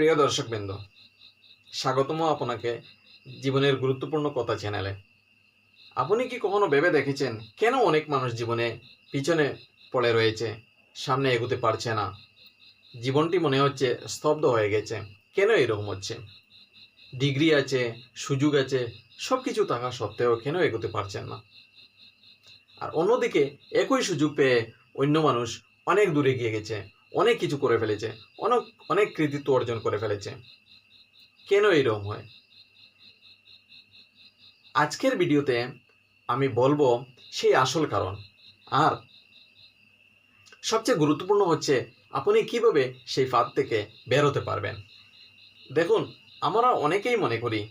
প্রিয় দর্শকবৃন্দ, স্বাগতম আপনাকে জীবনের গুরুত্বপূর্ণ কথা চ্যানেলে আপনি কি কখনো ভেবে দেখেছেন কেন অনেক মানুষ জীবনে পিছনে পড়ে রয়েছে, সামনে এগোতে পারছে না? জীবনটি মনে হচ্ছে স্তব্ধ হয়ে গেছে, কেন এরকম হচ্ছে? ডিগ্রি আছে, সুযোগ আছে সব কিছু থাকা সত্ত্বেও কেন এগোতে পারছেন না? আর অন্যদিকে, একই সুযোগ পেয়ে অন্য মানুষ অনেক দূরে গিয়ে গেছে অনেক কিছু করে ফেলেছে, অনেক অনেক কৃতিত্ব অর্জন করে ফেলেছে। কেন এরকম হয়? আজকের ভিডিওতে আমি বলব সেই আসল কারণ। আর সবচেয়ে গুরুত্বপূর্ণ হচ্ছে আপনি কীভাবে সেই ফাঁদ থেকে বের হতে পারবেন। দেখুন, আমরা অনেকেই মনে করি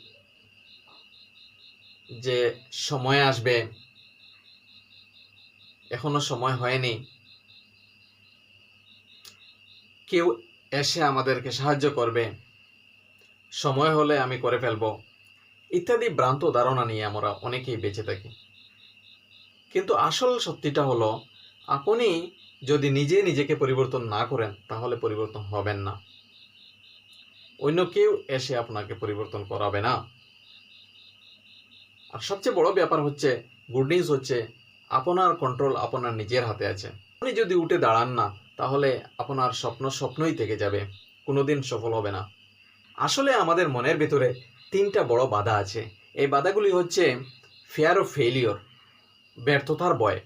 যে সময় আসবে, এখনও সময় হয়নি। কেউ এসে আমাদেরকে সাহায্য করবে। সময় হলে আমি করে ফেলব। ইত্যাদি ভ্রান্ত ধারণা নিয়ে আমরা অনেকেই বেঁচে থাকি। কিন্তু আসল সত্যিটা হলো, আপনি যদি নিজে নিজেকে পরিবর্তন না করেন, তাহলে পরিবর্তন হবেন না। অন্য কেউ এসে আপনাকে পরিবর্তন করাবে না। আর সবচেয়ে বড় ব্যাপার হচ্ছে গুড নিউজ হচ্ছে, আপনার কন্ট্রোল আপনার নিজের হাতে আছে। আপনি যদি উঠে দাঁড়ান না তাহলে আপনার স্বপ্ন স্বপ্নই থেকে যাবে, কোনোদিন সফল হবে না। আসলে আমাদের মনের ভেতরে তিনটা বড় বাধা আছে। এই বাধাগুলি হচ্ছে ফেয়ার অফ ফেলিওর ব্যর্থতার ভয়।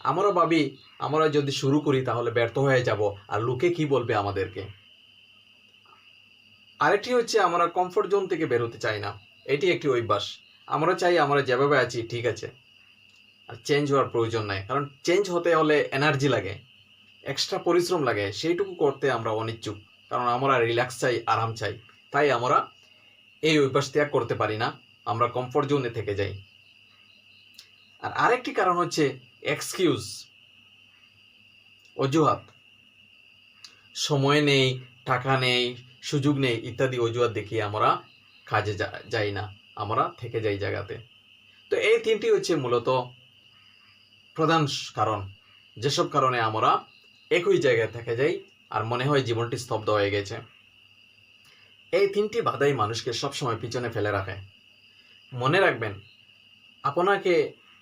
আমরা ভাবি, আমরা যদি শুরু করি তাহলে ব্যর্থ হয়ে যাব, আর লোকে কি বলবে আমাদেরকে? আরেকটি হচ্ছে আমরা কমফোর্ট জোন থেকে বেরোতে চাই না। এটি একটি অভ্যাস। আমরা চাই আমরা যেভাবে আছি ঠিক আছে। আর চেঞ্জ হওয়ার প্রয়োজন নাই। কারণ চেঞ্জ হতে হলে এনার্জি লাগে। এক্সট্রা পরিশ্রম লাগে, সেইটুকু করতে আমরা অনিচ্ছুক। কারণ আমরা রিল্যাক্স চাই, আরাম চাই। তাই আমরা এই অভ্যাস ত্যাগ করতে পারি না, আমরা কমফোর্ট জোনে থেকে যাই। আর আরেকটি কারণ হচ্ছে এক্সকিউজ অজুহাত। সময় নেই, টাকা নেই, সুযোগ নেই, ইত্যাদি অজুহাত দেখিয়ে আমরা কাজে যাই না, আমরা থেকে যাই জায়গাতে। তো এই তিনটি হচ্ছে মূলত প্রধান কারণ। যেসব কারণে আমরা একই জায়গায় থেকে যাই আর মনে হয় জীবনটি স্তব্ধ হয়ে গেছে। এই তিনটি বাধাই মানুষকে সবসময় পিছনে ফেলে রাখে। মনে রাখবেন, আপনাকে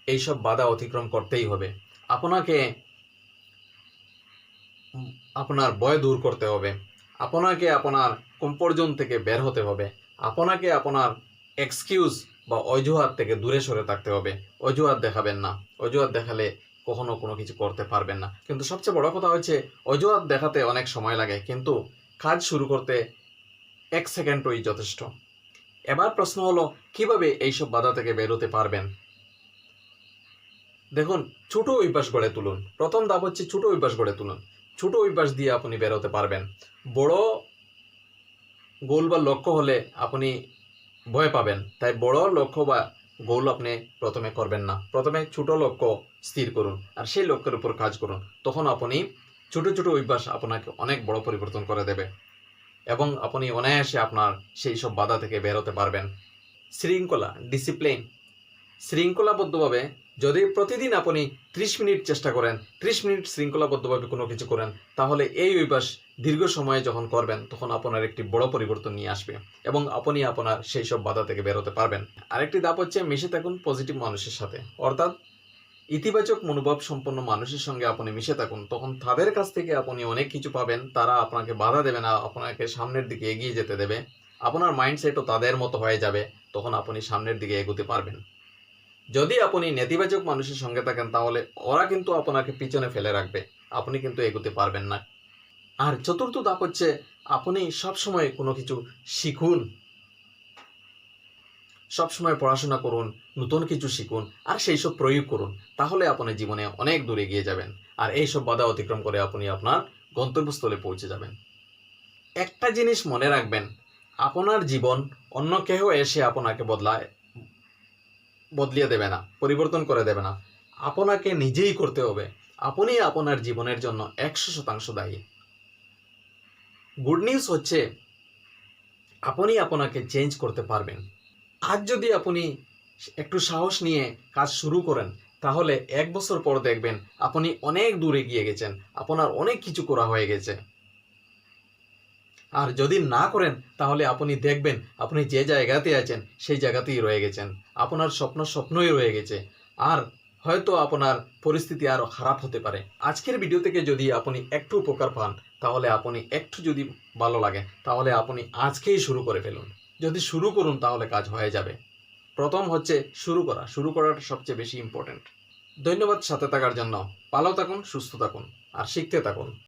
এইসব বাধা অতিক্রম করতেই হবে। আপনাকে আপনার ভয় দূর করতে হবে। আপনাকে আপনার কমফোর্ট জোন থেকে বের হতে হবে। আপনাকে আপনার এক্সকিউজ বা অজুহাত থেকে দূরে সরে থাকতে হবে। অজুহাত দেখাবেন না। অজুহাত দেখালে কখনো কোনো কিছু করতে পারবেন না। কিন্তু সবচেয়ে বড় কথা হচ্ছে, অজুহাত দেখাতে অনেক সময় লাগে, কিন্তু কাজ শুরু করতে এক সেকেন্ডই যথেষ্ট। এবার প্রশ্ন হলো, কীভাবে এইসব বাধা থেকে বেরোতে পারবেন? দেখুন, ছোট অভ্যাস গড়ে তুলুন। প্রথম ধাপ হচ্ছে ছোট অভ্যাস গড়ে তুলুন। ছোট অভ্যাস দিয়ে আপনি বেরোতে পারবেন। বড় গোল বা লক্ষ্য হলে আপনি ভয় পাবেন। তাই বড় লক্ষ্য বা গোল আপনি প্রথমে করবেন না। প্রথমে ছোট লক্ষ্য স্থির করুন আর সেই লক্ষ্যের উপর কাজ করুন। তখন আপনি ছোট ছোট অভ্যাস আপনাকে অনেক বড় পরিবর্তন করে দেবে এবং আপনি অনায়াসে আপনার সেই সব বাধা থেকে বেরোতে পারবেন। শৃঙ্খলা ডিসিপ্লিন শৃঙ্খলাবদ্ধভাবে যদি প্রতিদিন আপনি ত্রিশ মিনিট চেষ্টা করেন, ত্রিশ মিনিট শৃঙ্খলাবদ্ধভাবে কোনো কিছু করেন, তাহলে এই অভ্যাস দীর্ঘ সময়ে যখন করবেন, তখন আপনার একটি বড় পরিবর্তন নিয়ে আসবে এবং আপনি আপনার সেই সব বাধা থেকে বেরোতে পারবেন। আরেকটি ধাপ হচ্ছে মিশে থাকুন পজিটিভ মানুষের সাথে। অর্থাৎ ইতিবাচক মনোভাব সম্পন্ন মানুষের সঙ্গে আপনি মিশে থাকুন, তখন তাদের কাছ থেকে আপনি অনেক কিছু পাবেন, তারা আপনাকে বাধা দেবে না, আপনাকে সামনের দিকে এগিয়ে যেতে দেবে। আপনার মাইন্ডসেটও তাদের মতো হয়ে যাবে, তখন আপনি সামনের দিকে এগোতে পারবেন। যদি আপনি নেতিবাচক মানুষের সঙ্গে থাকেন, তাহলে ওরা কিন্তু আপনাকে পিছনে ফেলে রাখবে। আপনি কিন্তু এগোতে পারবেন না। আর চতুর্থ ধাপ হচ্ছে, আপনি সবসময় কোনো কিছু শিখুন। সবসময় পড়াশোনা করুন, নতুন কিছু শিখুন, আর সেই সব প্রয়োগ করুন। তাহলে আপনি জীবনে অনেক দূরে এগিয়ে যাবেন। আর এই সব বাধা অতিক্রম করে আপনি আপনার গন্তব্যস্থলে পৌঁছে যাবেন। একটা জিনিস মনে রাখবেন, আপনার জীবন অন্য কেউ এসে আপনাকে বদলায়। বদলিয়ে দেবে না, পরিবর্তন করে দেবে না। আপনাকে নিজেই করতে হবে। আপনি আপনার জীবনের জন্য একশো শতাংশ দায়ী। গুড নিউজ হচ্ছে, আপনি আপনাকে চেঞ্জ করতে পারবেন। আজ যদি আপনি একটু সাহস নিয়ে কাজ শুরু করেন, তাহলে এক বছর পর দেখবেন আপনি অনেক দূরে গিয়ে গেছেন। আপনার অনেক কিছু করা হয়ে গেছে। আর যদি না করেন, তাহলে আপনি দেখবেন আপনি যে জায়গাতে আছেন, সেই জায়গাতেই রয়ে গেছেন। আপনার স্বপ্ন স্বপ্নই রয়ে গেছে। আর হয়তো আপনার পরিস্থিতি আরও খারাপ হতে পারে। আজকের ভিডিও থেকে যদি আপনি একটু উপকার পান, তাহলে আপনি একটু যদি ভালো লাগে, তাহলে আপনি আজকেই শুরু করে ফেলুন। যদি শুরু করুন, তাহলে কাজ হয়ে যাবে। প্রথম হচ্ছে শুরু করা। শুরু করাটা সবচেয়ে বেশি ইম্পর্ট্যান্ট ধন্যবাদ সাথে থাকার জন্য। ভালো থাকুন, সুস্থ থাকুন, আর শিখতে থাকুন।